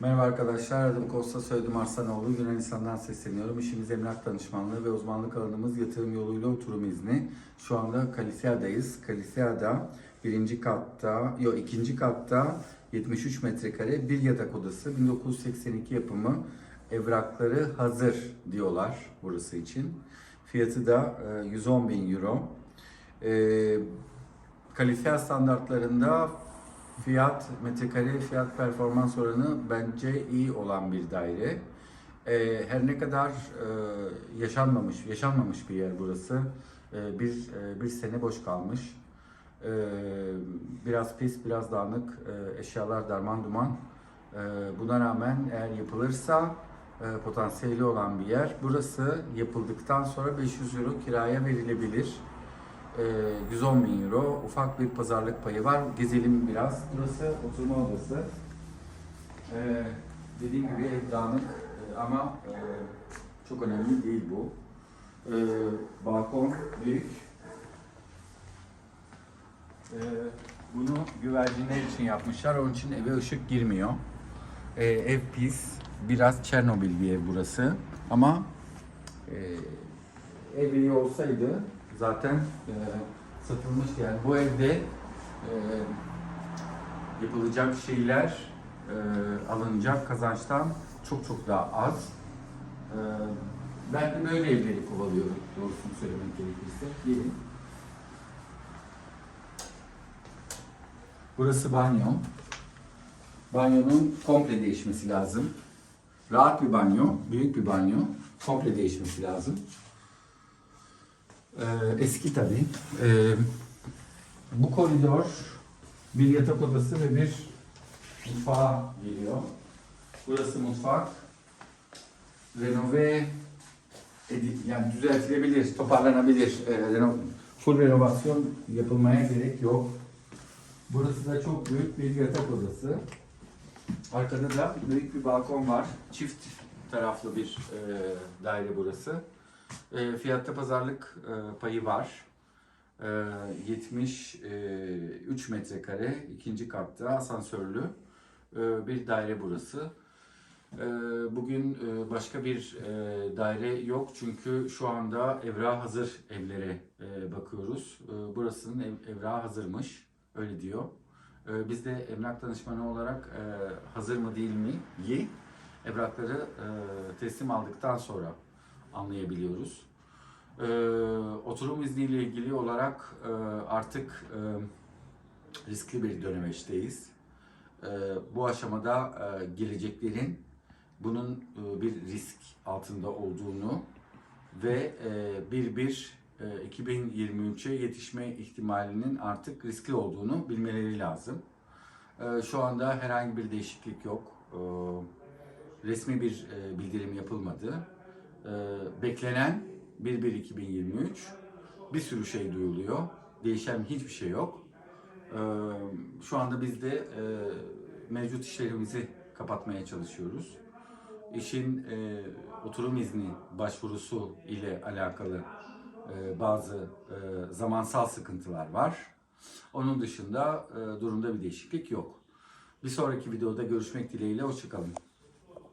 Merhaba arkadaşlar, adım Kosta Soyadım Arslanoğlu. Yunanistan'dan sesleniyorum. İşimiz emlak danışmanlığı ve uzmanlık alanımız yatırım yoluyla oturum izni. Şu anda Kalisia'dayız. Kalisia'da birinci katta, yok ikinci katta 73 metrekare bir yatak odası. 1982 yapımı evrakları hazır diyorlar burası için. Fiyatı da e, 110 bin euro. E, Kalifya standartlarında fiyat, metrekare fiyat performans oranı bence iyi olan bir daire. Ee, her ne kadar e, yaşanmamış, yaşanmamış bir yer burası. Ee, bir e, bir sene boş kalmış. Ee, biraz pis, biraz dağınık, e, eşyalar darman duman. Buna rağmen eğer yapılırsa potansiyeli olan bir yer. Burası yapıldıktan sonra 500 euro kiraya verilebilir. Ee, 110 bin euro. Ufak bir pazarlık payı var. Gezelim biraz. Burası oturma odası. Ee, dediğim gibi ev dağınık ee, ama e, çok önemli değil bu. Ee, balkon büyük. Ee, bunu güvercinler için yapmışlar. Onun için eve ışık girmiyor. Ee, ev pis. Biraz Çernobil bir ev burası. Ama e, ev iyi olsaydı zaten e, satılmıştı. Yani bu evde e, yapılacak şeyler e, alınacak kazançtan çok çok daha az. E, ben de böyle evleri kovalıyorum doğrusunu söylemek gerekirse. Gelin. Burası banyo. Banyonun komple değişmesi lazım. Rahat bir banyo, büyük bir banyo. Komple değişmesi lazım. Ee, eski tabii. Ee, bu koridor bir yatak odası ve bir mutfağa geliyor. Burası mutfak. Renove yani düzeltilebilir, toparlanabilir. Reno, full renovasyon yapılmaya gerek yok. Burası da çok büyük bir yatak odası. Arkada da büyük bir balkon var. Çift taraflı bir e, daire burası. E, fiyatta pazarlık e, payı var. E, 73 metrekare ikinci katta asansörlü e, bir daire burası. E, bugün e, başka bir e, daire yok çünkü şu anda evrağı hazır evlere e, bakıyoruz. E, burasının ev, evrağı hazırmış, öyle diyor. E, biz de emlak danışmanı olarak e, hazır mı değil mi? Yi. Evrakları e, teslim aldıktan sonra anlayabiliyoruz. Ee, oturum izniyle ilgili olarak e, artık e, riskli bir dönemeçteyiz. E, bu aşamada e, geleceklerin bunun e, bir risk altında olduğunu ve e, bir bir e, 2023'e yetişme ihtimalinin artık riskli olduğunu bilmeleri lazım. E, şu anda herhangi bir değişiklik yok. E, resmi bir e, bildirim yapılmadı. E, beklenen 1-1-2023 bir sürü şey duyuluyor. Değişen hiçbir şey yok. E, şu anda biz de e, mevcut işlerimizi kapatmaya çalışıyoruz. İşin e, oturum izni başvurusu ile alakalı e, bazı e, zamansal sıkıntılar var. Onun dışında e, durumda bir değişiklik yok. Bir sonraki videoda görüşmek dileğiyle, hoşçakalın.